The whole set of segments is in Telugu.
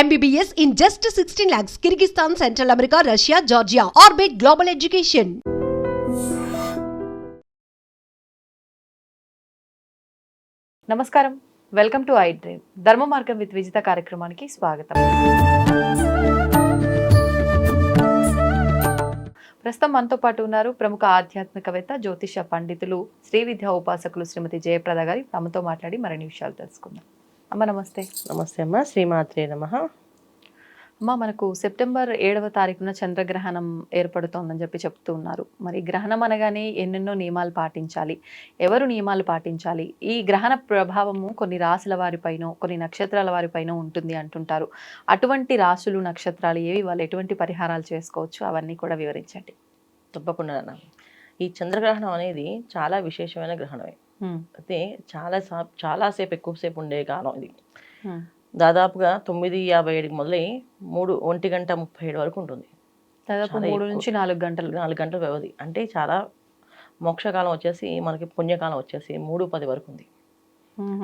MBBS in just 16 lakhs, Kyrgyzstan, central America Russia Georgia Orbit global education నమస్కారం. Welcome to I dream Dharma Margam with Vijitha కార్యక్రమానికి స్వాగతం. ప్రస్తుతం మనతో పాటు ఉన్నారు ప్రముఖ ఆధ్యాత్మికవేత్త జ్యోతిష పండితులు శ్రీ విద్యా ఉపాసకులు శ్రీమతి జయప్రద గారి. తమతో మాట్లాడి మరిన్ని విషయాలు తెలుసుకుందాం. అమ్మ నమస్తే. నమస్తే అమ్మ. శ్రీమాత్రే నమ. అమ్మ మనకు సెప్టెంబర్ ఏడవ తారీఖున చంద్రగ్రహణం ఏర్పడుతోందని చెప్పి చెప్తూ ఉన్నారు. మరి గ్రహణం అనగానే ఎన్నెన్నో నియమాలు పాటించాలి. ఎవరు నియమాలు పాటించాలి? ఈ గ్రహణ ప్రభావము కొన్ని రాసుల వారిపైన కొన్ని నక్షత్రాల వారిపైన ఉంటుంది అంటుంటారు. అటువంటి రాసులు నక్షత్రాలు ఏవి? వాళ్ళు ఎటువంటి పరిహారాలు చేసుకోవచ్చు? అవన్నీ కూడా వివరించండి. తప్పకుండా. ఈ చంద్రగ్రహణం అనేది చాలా విశేషమైన గ్రహణమే. అయితే చాలా చాలాసేపు ఎక్కువసేపు ఉండే కాలం ఇది. దాదాపుగా తొమ్మిది యాభై ఏడుకి మొదలై మూడు ఒంటి గంట ముప్పై ఏడు వరకు ఉంటుంది. దాదాపు మూడు. నుంచి నాలుగు గంటలు. నాలుగు గంటల వ్యవధి. అంటే చాలా మోక్షకాలం వచ్చేసి మనకి పుణ్యకాలం వచ్చేసి మూడు పది వరకు ఉంది.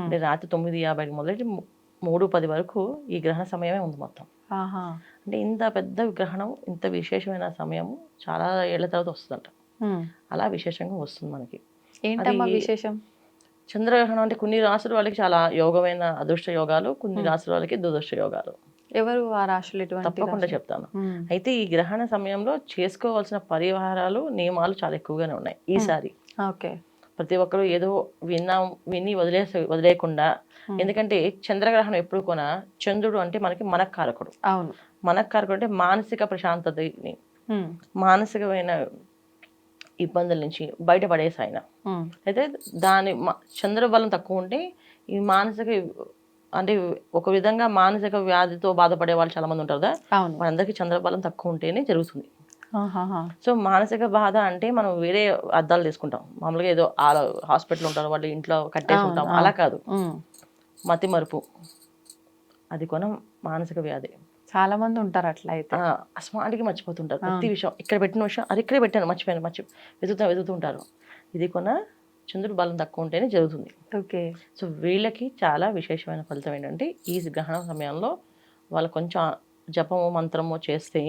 అంటే రాత్రి తొమ్మిది యాభైకి మొదలై ము- మూడు పది వరకు ఈ గ్రహణ సమయమే ఉంది మొత్తం. అంటే ఇంత పెద్ద గ్రహణం ఇంత విశేషమైన సమయం చాలా ఏళ్ళ తర్వాత వస్తుందంట. అలా విశేషంగా వస్తుంది మనకి. ఏంటమ్మా విశేషం? చంద్రగ్రహణం అంటే కొన్ని రాసుల వాళ్ళకి చాలా యోగమైన అదృష్ట యోగాలు కొన్ని. రాసుల వాళ్ళకి దురదృష్ట యోగాలు. ఎవరు ఆ రాశులు తప్పకుండా? చెప్తాను. అయితే ఈ గ్రహణ సమయంలో చేసుకోవాల్సిన పరిహారాలు నియమాలు చాలా ఎక్కువగానే ఉన్నాయి ఈసారి ఓకే. ప్రతి ఒక్కరు ఏదో విన్నాం విని వదిలేసే వదిలేయకుండా. ఎందుకంటే చంద్రగ్రహణం ఎప్పుడు కూడా చంద్రుడు అంటే మనకి మనకారకుడు. అవును. మనకారకుడు అంటే మానసిక ప్రశాంతతని. మానసికమైన ఇబ్బందుల నుంచి బయటపడేసి ఆయన. అయితే దాని చంద్రబలం తక్కువ ఉంటే ఈ మానసిక అంటే ఒక విధంగా మానసిక వ్యాధితో బాధపడే వాళ్ళు చాలా మంది ఉంటారు కదా? వాళ్ళందరికీ చంద్రబలం తక్కువ ఉంటేనే జరుగుతుంది. సో మానసిక బాధ అంటే మనం వేరే అద్దాలు తీసుకుంటాం. మామూలుగా ఏదో హాస్పిటల్ ఉంటారు వాళ్ళు ఇంట్లో కట్టేసి ఉంటాం. అలా కాదు. మతి మరుపు. అది కొనం మానసిక వ్యాధి. చాలా మంది ఉంటారు అట్లా అయితే అస్మాటికి మర్చిపోతుంటారు ప్రతి. విషయం ఇక్కడ పెట్టిన విషయం అది ఇక్కడే పెట్టాను మర్చిపోయాను మర్చి వెతుకుతా వెతుకుతుంటారు ఇది కొన చంద్రుడు బలం తక్కువ ఉంటేనే జరుగుతుంది ఓకే సో వీళ్ళకి చాలా విశేషమైన ఫలితం ఏంటంటే ఈ గ్రహణ సమయంలో వాళ్ళు కొంచెం జపము మంత్రము చేస్తే.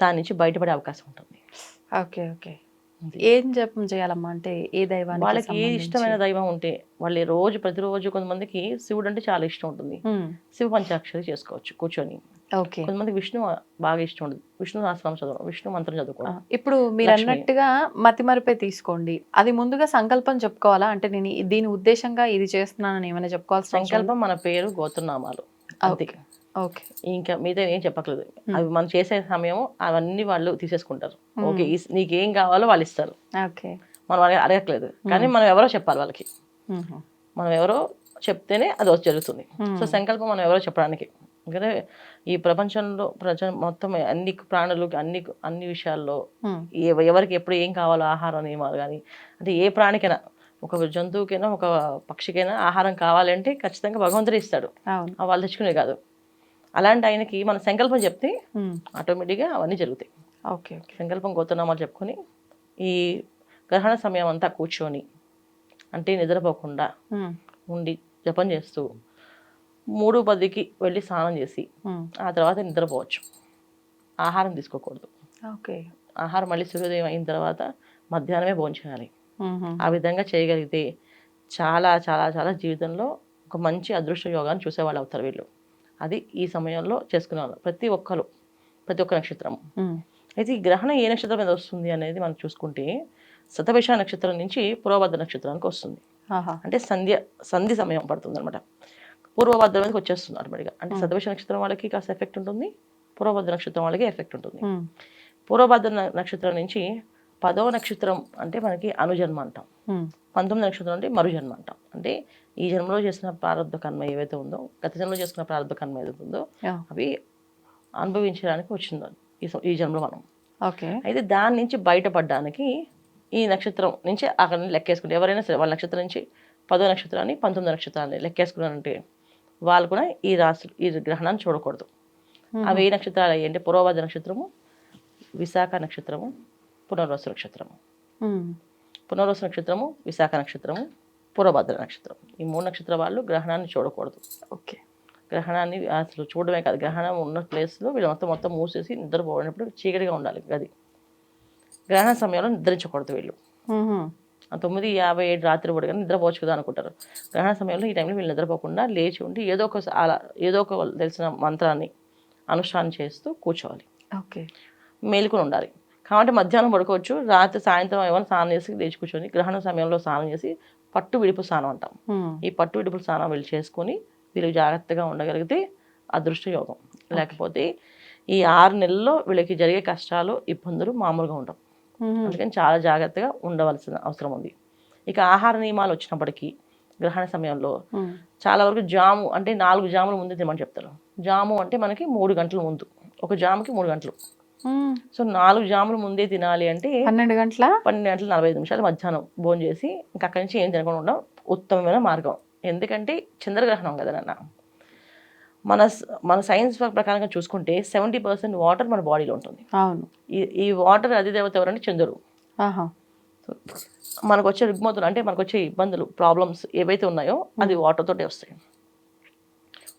దాని నుంచి బయటపడే అవకాశం ఉంటుంది ఓకే ఓకే. ఏం జపం చేయాలమ్మా? అంటే ఏ దైవానికి వాళ్ళకి ఏ? ఇష్టమైన దైవం ఉంటే వాళ్ళు రోజు ప్రతిరోజు కొంతమందికి శివుడు అంటే చాలా ఇష్టం ఉంటుంది. శివ పంచాక్షరి చేసుకోవచ్చు కూర్చొని. ఓకే. కొంతమందికి విష్ణు బాగా ఇష్టం ఉంటుంది విష్ణు సహస్రం చదవడం విష్ణు మంత్రం ఆ, చదువుకోవడం ఇప్పుడు మీరు. అన్నట్టుగా మతిమరిపే తీసుకోండి. అది ముందుగా సంకల్పం చెప్పుకోవాలా? అంటే నేను దీని ఉద్దేశంగా ఇది చేస్తున్నానని ఏమైనా చెప్పుకోవాల్సిన అవసరం సంకల్పం మన పేరు గోత్రనామాలు. అంతే. ఓకే. ఓకే ఇంకా మిగతా ఏం చెప్పట్లేదు అవి మనం చేసే సమయం అవన్నీ వాళ్ళు తీసేసుకుంటారు. ఓకే ఈ- నీకేం కావాలో వాళ్ళు ఇస్తారు. ఓకే. మనం వాళ్ళకి అడగట్లేదు కానీ మనం ఎవరో చెప్పాలి వాళ్ళకి. మనం ఎవరో చెప్తేనే అది వచ్చి జరుగుతుంది. Hmm. సో సంకల్పం మనం ఎవరో చెప్పడానికి. ఎందుకంటే ఈ ప్రపంచంలో ప్రజ మొత్తం అన్ని ప్రాణులు అన్ని అన్ని విషయాల్లో. ఏ- ఎవరికి ఎప్పుడు ఏం కావాలో ఆహార నియమాలు కానీ అంటే ఏ ప్రాణికైనా ఒక జంతువుకైనా ఒక పక్షికైనా ఆహారం కావాలంటే ఖచ్చితంగా భగవంతుడే ఇస్తాడు. వాళ్ళు తెచ్చుకునేది కాదు. అలాంటి ఆయనకి మన సంకల్పం చెప్తే. ఆటోమేటిక్గా అవన్నీ జరుగుతాయి ఓకే ఓకే సంకల్పం గోతనామాలు చెప్పుకొని ఈ గ్రహణ సమయం అంతా కూర్చొని అంటే నిద్రపోకుండా. ఉండి జపం చేస్తూ మూడు పదికి వెళ్ళి స్నానం చేసి. ఆ తర్వాత నిద్రపోవచ్చు ఆహారం తీసుకోకూడదు ఓకే ఆహారం మళ్ళీ సూర్యోదయం అయిన తర్వాత మధ్యాహ్నమే భోంచేయాలి. ఆ విధంగా చేయగలిగితే చాలా చాలా చాలా జీవితంలో ఒక మంచి అదృష్ట యోగాన్ని చూసేవాళ్ళు అవుతారు వీళ్ళు అది ఈ సమయంలో చేసుకునే వాళ్ళు ప్రతి ఒక్కరు ప్రతి ఒక్క నక్షత్రం. అయితే ఈ గ్రహణం ఏ నక్షత్రం మీద వస్తుంది అనేది మనం చూసుకుంటే శతభిష నక్షత్రం నుంచి పూర్వభద్ర నక్షత్రానికి వస్తుంది. అంటే సంధ్య సంధి సమయం పడుతుంది అనమాట పూర్వభద్ర మీదకి వచ్చేస్తుంది ఆటోమేటిక్గా. అంటే శతభిష నక్షత్రం వాళ్ళకి కాస్త ఎఫెక్ట్ ఉంటుంది పూర్వభద్ర నక్షత్రం వాళ్ళకి ఎఫెక్ట్ ఉంటుంది. పూర్వభద్ర నక్షత్రం నుంచి పదవ నక్షత్రం అంటే మనకి అనుజన్మ అంటాం. పంతొమ్మిది నక్షత్రం అంటే మరుజన్మ అంటాం. అంటే ఈ జన్మలో చేసిన ప్రారంభ కర్మ ఏవైతే ఉందో గత జన్మలో చేసుకున్న ప్రారంభ కర్మ ఏదైతే ఉందో. అవి అనుభవించడానికి వచ్చింది. ఈ జన్మలో మనం. ఓకే. అయితే దాని నుంచి బయటపడడానికి ఈ నక్షత్రం నుంచి అక్కడ లెక్కేసుకుంటే ఎవరైనా సరే వాళ్ళ నక్షత్రం నుంచి పదో నక్షత్రాన్ని పంతొమ్మిది నక్షత్రాన్ని లెక్కేసుకున్నారంటే వాళ్ళు కూడా ఈ రాశి ఈ గ్రహణాన్ని చూడకూడదు. అవి ఏ నక్షత్రాలు అయ్యి అంటే పూర్వభద్ర నక్షత్రము విశాఖ నక్షత్రము పునర్వసు నక్షత్రము. పునర్వసు నక్షత్రము విశాఖ నక్షత్రము పూర్వభద్ర నక్షత్రం. ఈ మూడు నక్షత్ర వాళ్ళు గ్రహణాన్ని చూడకూడదు. ఓకే. గ్రహణాన్ని అసలు చూడడమే కాదు. గ్రహణం ఉన్న ప్లేస్లో వీళ్ళు మొత్తం మొత్తం మూసేసి నిద్రపోయినప్పుడు చీకటిగా ఉండాలి గది. గ్రహణ సమయంలో నిద్రించకూడదు వీళ్ళు. తొమ్మిది యాభై ఏడు రాత్రి కూడా కానీ నిద్రపోవచ్చు కదా అనుకుంటారు. గ్రహణ సమయంలో ఈ టైంలో వీళ్ళు నిద్రపోకుండా లేచి ఉండి ఏదో ఒక అలా ఏదో ఒక తెలిసిన మంత్రాన్ని అనుష్ఠానం చేస్తూ కూర్చోవాలి. ఓకే. మేలుకొని ఉండాలి. కాబట్టి మధ్యాహ్నం పడుకోవచ్చు రాత్రి సాయంత్రం ఏమైనా స్నానం చేసి లేచి కూర్చొని గ్రహణ సమయంలో స్నానం చేసి పట్టు విడుపు స్నానం అంటాం. ఈ పట్టు విడుపు స్నానం వీళ్ళు చేసుకొని వీళ్ళు జాగ్రత్తగా ఉండగలిగితే అదృష్ట యోగం లేకపోతే ఈ ఆరు నెలల్లో వీళ్ళకి జరిగే కష్టాలు ఇబ్బందులు మామూలుగా ఉండవు. అందుకని చాలా జాగ్రత్తగా ఉండవలసిన అవసరం ఉంది ఇక ఆహార నియమాలు వచ్చినప్పటికీ గ్రహణ సమయంలో. చాలా వరకు జాము అంటే నాలుగు జాముల ముందు తినమని చెప్తారు జాము అంటే మనకి మూడు గంటల ముందు ఒక జాముకి మూడు గంటలు. సో నాలుగు జాముల ముందే తినాలి అంటే పన్నెండు గంటల? పన్నెండు గంటల నలభై ఐదు నిమిషాలు మధ్యాహ్నం భోజనం చేసి ఇంకా అక్కడి నుంచి ఏం తినకుండా ఉండడం ఉత్తమమైన మార్గం. ఎందుకంటే చంద్రగ్రహణం కదా నాన్న. మన మన సైన్స్ ప్రకారంగా చూసుకుంటే సెవెంటీ పర్సెంట్ వాటర్ మన బాడీలో ఉంటుంది. అవును. ఈ ఈ వాటర్ అధిదేవత ఎవరంటే చంద్రుడు. మనకు వచ్చే రుగ్మతులు అంటే మనకు వచ్చే ఇబ్బందులు ప్రాబ్లమ్స్ ఏవైతే ఉన్నాయో అది వాటర్ తోటే వస్తాయి.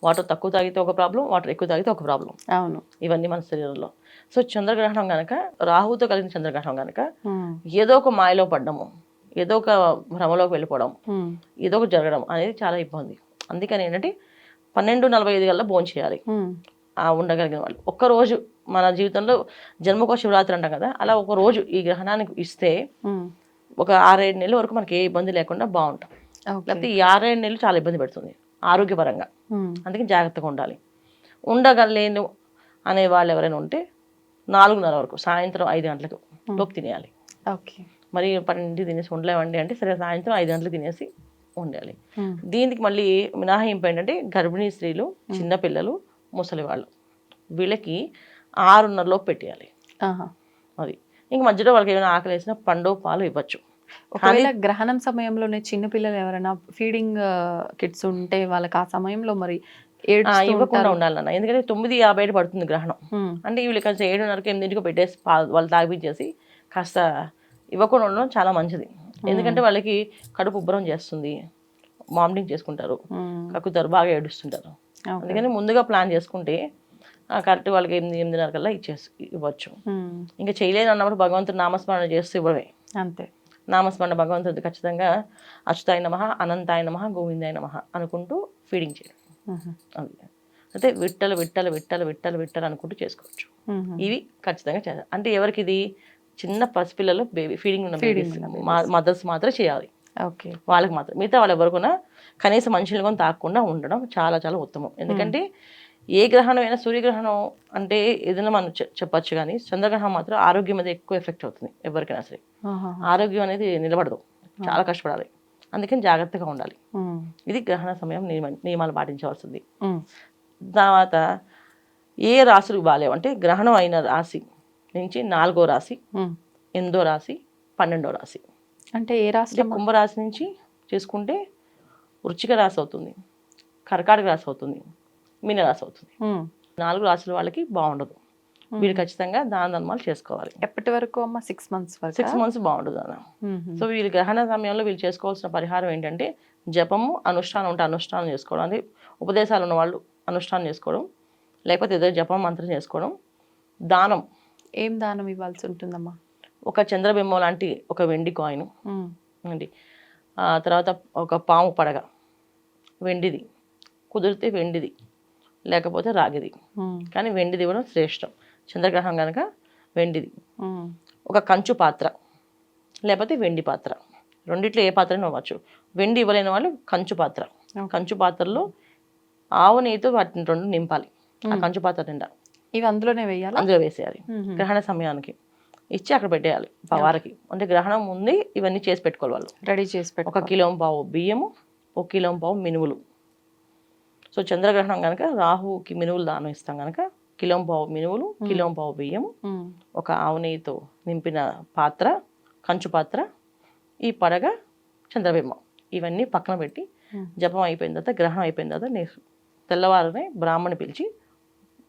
వాటర్ తక్కువ తాగితే ఒక ప్రాబ్లం వాటర్ ఎక్కువ తాగితే ఒక ప్రాబ్లం. అవును. ఇవన్నీ మన శరీరంలో. సో చంద్రగ్రహణం కనుక రాహుతో కలిగిన చంద్రగ్రహణం కనుక. ఏదో ఒక మాయలో పడ్డము ఏదో ఒక భ్రమలోకి వెళ్ళిపోవడం. ఏదో ఒక జరగడం అనేది చాలా ఇబ్బంది అందుకని ఏంటంటే పన్నెండు నలభై ఐదు గల్లా భోజనం చేయాలి. ఆ ఉండగలిగిన వాళ్ళు ఒక్కరోజు మన జీవితంలో జన్మకో శివరాత్రి అంటాం కదా అలా ఒక రోజు ఈ గ్రహణానికి ఇస్తే. ఒక ఆరేడు నెలల వరకు మనకి ఏ ఇబ్బంది లేకుండా బాగుంటాం లేకపోతే ఈ ఆరేడు నెలలు చాలా ఇబ్బంది పెడుతుంది ఆరోగ్యపరంగా మ్మ్. అందుకే జాగ్రత్తగా ఉండాలి ఉండగలేను అనే వాళ్ళు ఎవరైనా ఉంటే నాలుగున్నర వరకు సాయంత్రం ఐదు గంటలకు లోపు తినేయాలి. ఓకే. మరి పన్నెండు తినేసి ఉండలేమండి అంటే సరే సాయంత్రం ఐదు గంటలకు తినేసి ఉండాలి. దీనికి మళ్ళీ మినహాయింపు ఏంటంటే గర్భిణీ స్త్రీలు చిన్నపిల్లలు ముసలి వాళ్ళు వీళ్ళకి ఆరున్నరలోపు పెట్టేయాలి. అది. ఇంక మధ్యలో వాళ్ళకి ఏమైనా ఆకలి వేసినా పండు పాలు ఇవ్వచ్చు. ఒకవేళ గ్రహణం సమయంలోనే చిన్న పిల్లలు ఎవరైనా ఫీడింగ్ కిడ్స్ ఉంటే వాళ్ళకి ఆ సమయంలో మరి ఇవ్వకుండా. ఉండాలన్న. ఎందుకంటే తొమ్మిది యాభై ఏడు పడుతుంది గ్రహణం. అంటే వీళ్ళకి కొంచెం ఏడున్నరకి ఎనిమిదింటికి పెట్టేసి వాళ్ళు తాగిపించేసి కాస్త ఇవ్వకుండా ఉండడం చాలా మంచిది. ఎందుకంటే వాళ్ళకి కడుపు ఉబ్బరం చేస్తుంది. వామిటింగ్ చేసుకుంటారు. కక్కుతారు బాగా ఏడుస్తుంటారు. అందుకని ముందుగా ప్లాన్ చేసుకుంటే కరెక్ట్ వాళ్ళకి ఎనిమిది ఎనిమిదిన్నర కల్లా ఇచ్చేసి ఇవ్వచ్చు. ఇంకా చేయలేదు అన్నప్పుడు భగవంతుడు నామస్మరణ చేస్తూ ఇవ్వడమే. అంతే. నామస్మరణ భగవంతుడు ఖచ్చితంగా అచ్యుతాయ నమ అనంతాయ నమ గోవిందాయ నమ అనుకుంటూ ఫీడింగ్ చేయడం. అది అంటే విట్టలు విట్టలు విట్టలు విట్టలు విట్టలు అనుకుంటూ చేసుకోవచ్చు. ఇవి ఖచ్చితంగా చేయాలి. అంటే ఎవరికి ఇది? చిన్న పసిపిల్లలు బేబీ ఫీడింగ్ ఉన్న మా మదర్స్ మాత్రం చేయాలి. ఓకే. వాళ్ళకి మాత్రం మిగతా వాళ్ళు ఎవరికైనా కనీసం మనుషులు కూడా తాకుండా ఉండడం చాలా చాలా ఉత్తమం. ఎందుకంటే ఏ గ్రహణం అయినా సూర్యగ్రహణం అంటే ఏదైనా మనం చెప్పొచ్చు కానీ చంద్రగ్రహణం మాత్రం ఆరోగ్యం మీద ఎక్కువ ఎఫెక్ట్ అవుతుంది ఎవరికైనా సరే. ఆరోగ్యం అనేది నిలబడదు. చాలా కష్టపడాలి. అందుకని జాగ్రత్తగా ఉండాలి. ఇది గ్రహణ సమయం నియమ నియమాలు పాటించవలసింది. తర్వాత ఏ రాశులకు బాగాలేవు అంటే గ్రహణం అయిన రాశి నుంచి నాలుగో రాశి. ఎనిమిదో రాశి పన్నెండో రాశి అంటే ఏ రాష్ట్రం కుంభరాశి నుంచి చేసుకుంటే వృచ్చిక రాశి అవుతుంది కర్కాటక రాశి అవుతుంది మీనరాశి అవుతుంది. నాలుగు రాశుల వాళ్ళకి బాగుండదు వీళ్ళు ఖచ్చితంగా దాన ధర్మాలు చేసుకోవాలి. ఎప్పటి వరకు అమ్మ? సిక్స్ మంత్స్ వరకు? సిక్స్ మంత్స్ బాగుండదు అన్న. సో వీళ్ళు గ్రహణ సమయంలో వీళ్ళు చేసుకోవాల్సిన పరిహారం ఏంటంటే జపము అనుష్ఠానం ఉంటే అనుష్ఠానం చేసుకోవడం. అంటే ఉపదేశాలు ఉన్న వాళ్ళు అనుష్ఠానం చేసుకోవడం లేకపోతే ఏదో జపం మంత్రం చేసుకోవడం. దానం. ఏం దానం ఇవ్వాల్సి ఉంటుందమ్మా? ఒక చంద్రబింబం లాంటి ఒక వెండి కాయిన్. అండి ఆ తర్వాత ఒక పాము పడగ. వెండిది. కుదిరితే వెండిది. లేకపోతే రాగిది. కానీ వెండిది ఇవ్వడం శ్రేష్టం. చంద్రగ్రహం కనుక వెండిది. ఒక కంచు పాత్ర లేకపోతే వెండి పాత్ర. రెండిట్లో ఏ పాత్ర ఇవ్వచ్చు వెండి ఇవ్వలేని వాళ్ళు కంచు పాత్ర. కంచు పాత్రలో ఆవు నెయ్యితో వాటిని రెండు నింపాలి. ఆ కంచు పాత్ర నిండా. ఇవి అందులోనే వేయాలా? అందులో వేసేయాలి. గ్రహణ సమయానికి. ఇచ్చి అక్కడ పెట్టేయాలి పవారకి. అంటే గ్రహణం ముందే ఇవన్నీ చేసి పెట్టుకోవాలి వాళ్ళు. రెడీ చేసి ఒక పెట్టుకో. కిలో పావు బియ్యము ఒక కిలో పావు మినుములు. సో చంద్రగ్రహణం కనుక రాహుకి మినువులు దానం ఇస్తాం కనుక కిలో పావు మినువులు కిలో పావు బియ్యము. ఒక ఆవు నెయ్యితో నింపిన పాత్ర కంచు పాత్ర ఈ పడగ చంద్రబింబం ఇవన్నీ పక్కన పెట్టి. జపం అయిపోయిన తర్వాత గ్రహణం అయిపోయిన తర్వాత నే తెల్లవారునే బ్రాహ్మణి పిలిచి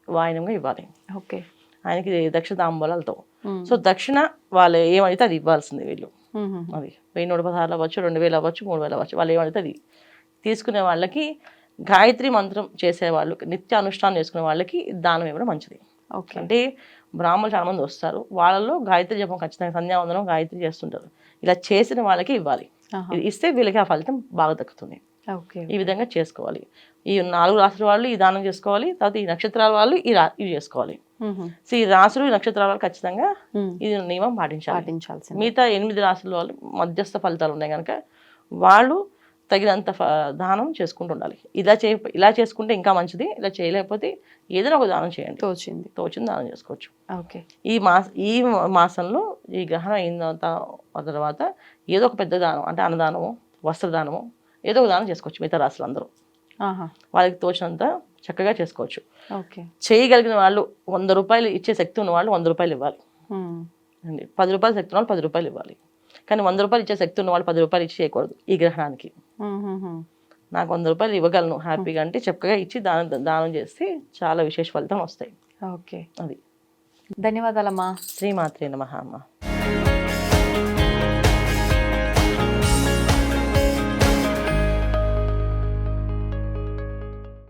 వాయినంగా ఇవ్వాలి ఓకే ఆయనకి దక్షిణ తాంబూలాలతో. సో దక్షిణ వాళ్ళు ఏమైతే అది ఇవ్వాల్సింది వీళ్ళు. అది వెయ్యి నూట పదహారులు అవ్వచ్చు రెండు వేలు అవ్వచ్చు మూడు వేలు అవ్వచ్చు వాళ్ళు ఏమైతే అది తీసుకునే వాళ్ళకి గాయత్రి మంత్రం చేసేవాళ్ళు నిత్య అనుష్ఠానం చేసుకునే వాళ్ళకి దానం ఇవ్వడం మంచిది. ఓకే. అంటే బ్రాహ్మణులు చాలా మంది వస్తారు. వాళ్ళలో గాయత్రి జపం ఖచ్చితంగా సంధ్యావందనం గాయత్రి చేస్తుంటారు. ఇలా చేసిన వాళ్ళకి ఇవ్వాలి. ఇది ఇస్తే వీళ్ళకి ఆ ఫలితం బాగా దక్కుతుంది. ఓకే. ఈ విధంగా చేసుకోవాలి. ఈ నాలుగు రాసుల వాళ్ళు ఈ దానం చేసుకోవాలి. తర్వాత ఈ నక్షత్రాల వాళ్ళు ఈ రా ఇవి చేసుకోవాలి. సో ఈ రాసులు ఈ నక్షత్రాల వాళ్ళు ఖచ్చితంగా. ఇది నియమం పాటించాలి. పాటించాల్సింది. మిగతా ఎనిమిది రాసుల వాళ్ళు మధ్యస్థ ఫలితాలు ఉన్నాయి కనుక వాళ్ళు తగినంత దానం చేసుకుంటూ ఉండాలి ఇలా చే ఇలా చేసుకుంటే ఇంకా మంచిది ఇలా చేయలేకపోతే ఏదైనా ఒక దానం చేయండి. తోచింది. తోచిన దానం చేసుకోవచ్చు. ఓకే. ఈ మాస ఈ మాసంలో ఈ గ్రహణం అయిన తర్వాత తర్వాత ఏదో ఒక పెద్ద దానం అంటే అన్నదానము వస్త్రదానము ఏదో ఒక దానం చేసుకోవచ్చు మిగతా రాసులు అందరూ వాళ్ళకి తోచినంత చక్కగా చేసుకోవచ్చు. ఓకే. చేయగలిగిన వాళ్ళు వంద రూపాయలు ఇచ్చే శక్తి ఉన్న వాళ్ళు వంద రూపాయలు ఇవ్వాలి. పది రూపాయల శక్తి ఉన్న వాళ్ళు పది రూపాయలు ఇవ్వాలి. కానీ వంద రూపాయలు ఇచ్చే శక్తి ఉన్న వాళ్ళు పది రూపాయలు ఇచ్చి చేయకూడదు ఈ గ్రహణానికి. నాకు వంద రూపాయలు ఇవ్వగలను హ్యాపీగా అంటే చక్కగా ఇచ్చి దానం దానం చేస్తే చాలా విశేష ఫలితం వస్తాయి. ఓకే. అది. ధన్యవాదాలమ్మా. శ్రీమాత్రే నమః అమ్మ.